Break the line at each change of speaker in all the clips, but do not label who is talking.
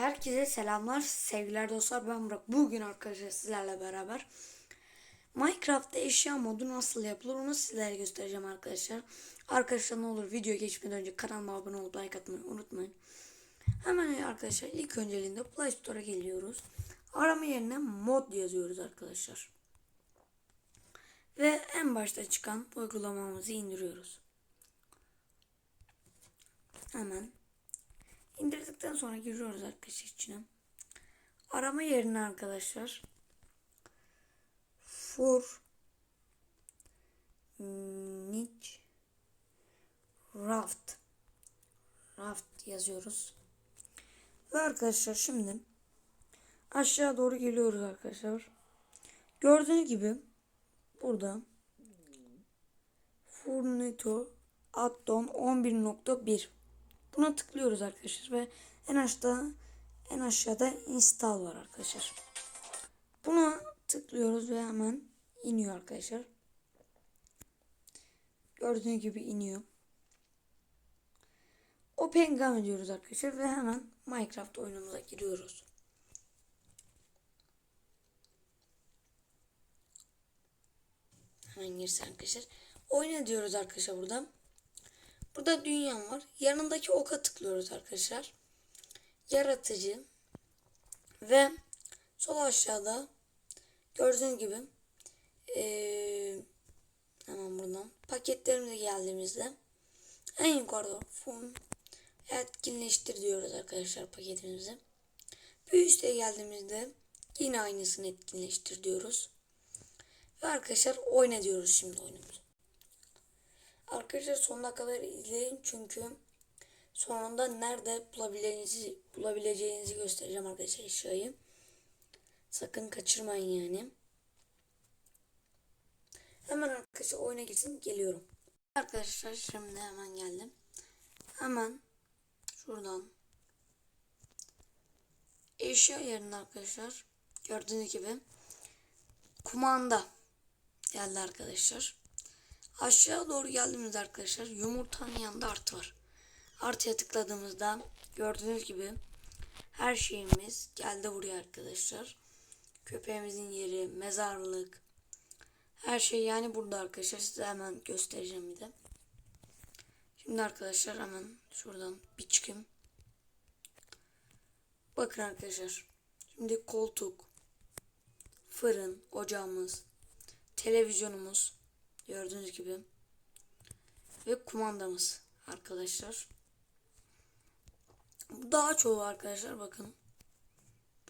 Herkese selamlar, sevgiler dostlar. Ben Burak. Bugün arkadaşlar sizlerle beraber Minecraft'ta eşya modu nasıl yapılır onu sizlere göstereceğim arkadaşlar. Arkadaşlar ne olur video geçmeden önce kanalıma abone olup like atmayı unutmayın. Hemen arkadaşlar ilk önceliğinde Play Store'a geliyoruz. Arama yerine mod yazıyoruz arkadaşlar. Ve en başta çıkan uygulamamızı indiriyoruz. Hemen İndirdikten sonra giriyoruz arkadaşlar içine. Arama yerine arkadaşlar for niche raft raft yazıyoruz. Ve arkadaşlar şimdi aşağı doğru geliyoruz arkadaşlar. Gördüğünüz gibi burada Furnito Addon 11.1 Buna tıklıyoruz arkadaşlar ve en aşağıda en aşağıda install var arkadaşlar. Buna tıklıyoruz ve hemen iniyor arkadaşlar. Gördüğünüz gibi iniyor. Open Game ediyoruz arkadaşlar ve hemen Minecraft oyunumuza giriyoruz. Hemen girsin arkadaşlar. Oyna diyoruz arkadaşlar burada. Burada dünyam var. Yanındaki oka tıklıyoruz arkadaşlar. Yaratıcı ve sol aşağıda gördüğünüz gibi ee, hemen buradan paketlerimize geldiğimizde en yukarıda fon etkinleştir diyoruz arkadaşlar paketimizi. Bir üste geldiğimizde yine aynısını etkinleştir diyoruz. Ve arkadaşlar oyna diyoruz şimdi oyunumuzu. Arkadaşlar sonuna kadar izleyin çünkü sonunda nerede bulabileceğinizi, bulabileceğinizi göstereceğim arkadaşlar eşyayı. Sakın kaçırmayın yani. Hemen arkadaşlar oyuna gitsin geliyorum. Arkadaşlar şimdi hemen geldim. Hemen şuradan eşya yerine arkadaşlar gördüğünüz gibi kumanda geldi arkadaşlar. Aşağı doğru geldiğimizde arkadaşlar yumurtanın yanında artı var. Artıya tıkladığımızda gördüğünüz gibi her şeyimiz geldi buraya arkadaşlar. Köpeğimizin yeri, mezarlık, her şey yani burada arkadaşlar. Size hemen göstereceğim bir de. Şimdi arkadaşlar hemen şuradan bir çıkayım. Bakın arkadaşlar. Şimdi koltuk, fırın, ocağımız, televizyonumuz, Gördüğünüz gibi. Ve kumandamız arkadaşlar. Daha çoğu arkadaşlar bakın.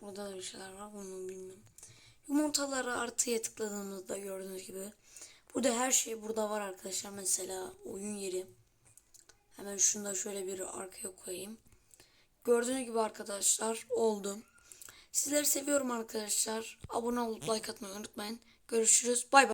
Burada da bir şeyler var bunu bilmiyorum. Yumurtaları artıya tıkladığımızda gördüğünüz gibi. Burada her şey burada var arkadaşlar. Mesela oyun yeri. Hemen şunu da şöyle bir arkaya koyayım. Gördüğünüz gibi arkadaşlar oldu. Sizleri seviyorum arkadaşlar. Abone olup like atmayı unutmayın. Görüşürüz. Bay bay.